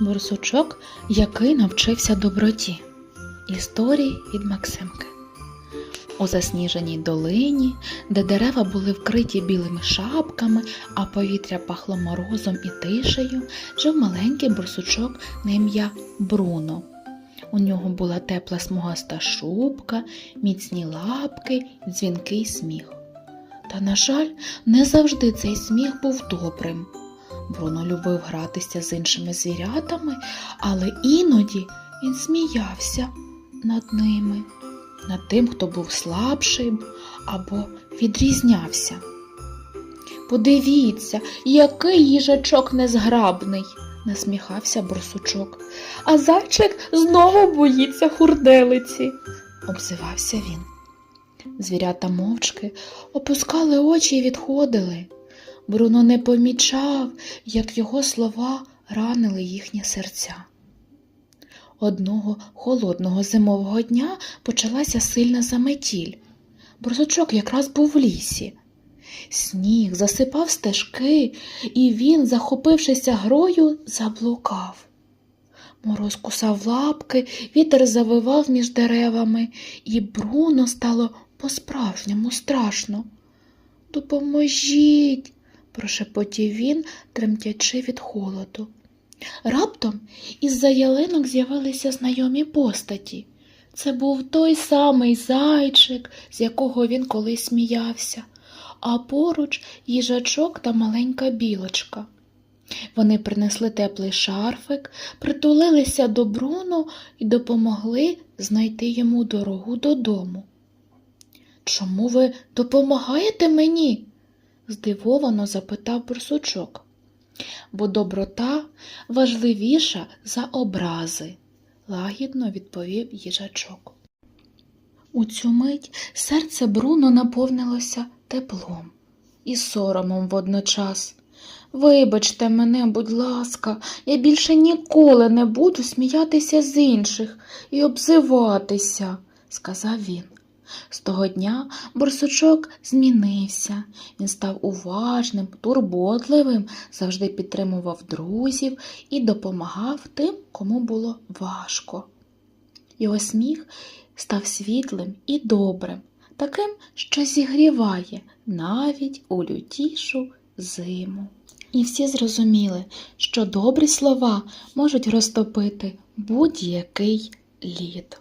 Борсучок, який навчився доброті. Історії від Максимки. У засніженій долині, де дерева були вкриті білими шапками, а повітря пахло морозом і тишею, жив маленький борсучок на ім'я Бруно. У нього була тепла смугаста шубка, міцні лапки, дзвінкий сміх. Та, на жаль, не завжди цей сміх був добрим. Бруно любив гратися з іншими звірятами, але іноді він сміявся над ними, над тим, хто був слабшим або відрізнявся. Подивіться, який їжачок незграбний, насміхався борсучок. А зайчик знову боїться хурделиці, обзивався він. Звірята мовчки опускали очі і відходили. Бруно не помічав, як його слова ранили їхні серця. Одного холодного зимового дня почалася сильна заметіль. Борсучок якраз був в лісі. Сніг засипав стежки, і він, захопившися грою, заблукав. Мороз кусав лапки, вітер завивав між деревами, і Бруно стало по-справжньому страшно. Допоможіть, прошепотів він, тремтячи від холоду. Раптом із-за ялинок з'явилися знайомі постаті. Це був той самий зайчик, з якого він колись сміявся, а поруч їжачок та маленька білочка. Вони принесли теплий шарфик, притулилися до Бруно і допомогли знайти йому дорогу додому. Чому ви допомагаєте мені? Здивовано запитав борсучок. Бо доброта важливіша за образи, лагідно відповів їжачок. У цю мить серце Бруно наповнилося теплом і соромом водночас. Вибачте мене, будь ласка, я більше ніколи не буду сміятися з інших і обзиватися, сказав він. З того дня борсучок змінився. Він став уважним, турботливим, завжди підтримував друзів і допомагав тим, кому було важко. Його сміх став світлим і добрим, таким, що зігріває навіть у лютішу зиму. І всі зрозуміли, що добрі слова можуть розтопити будь-який лід.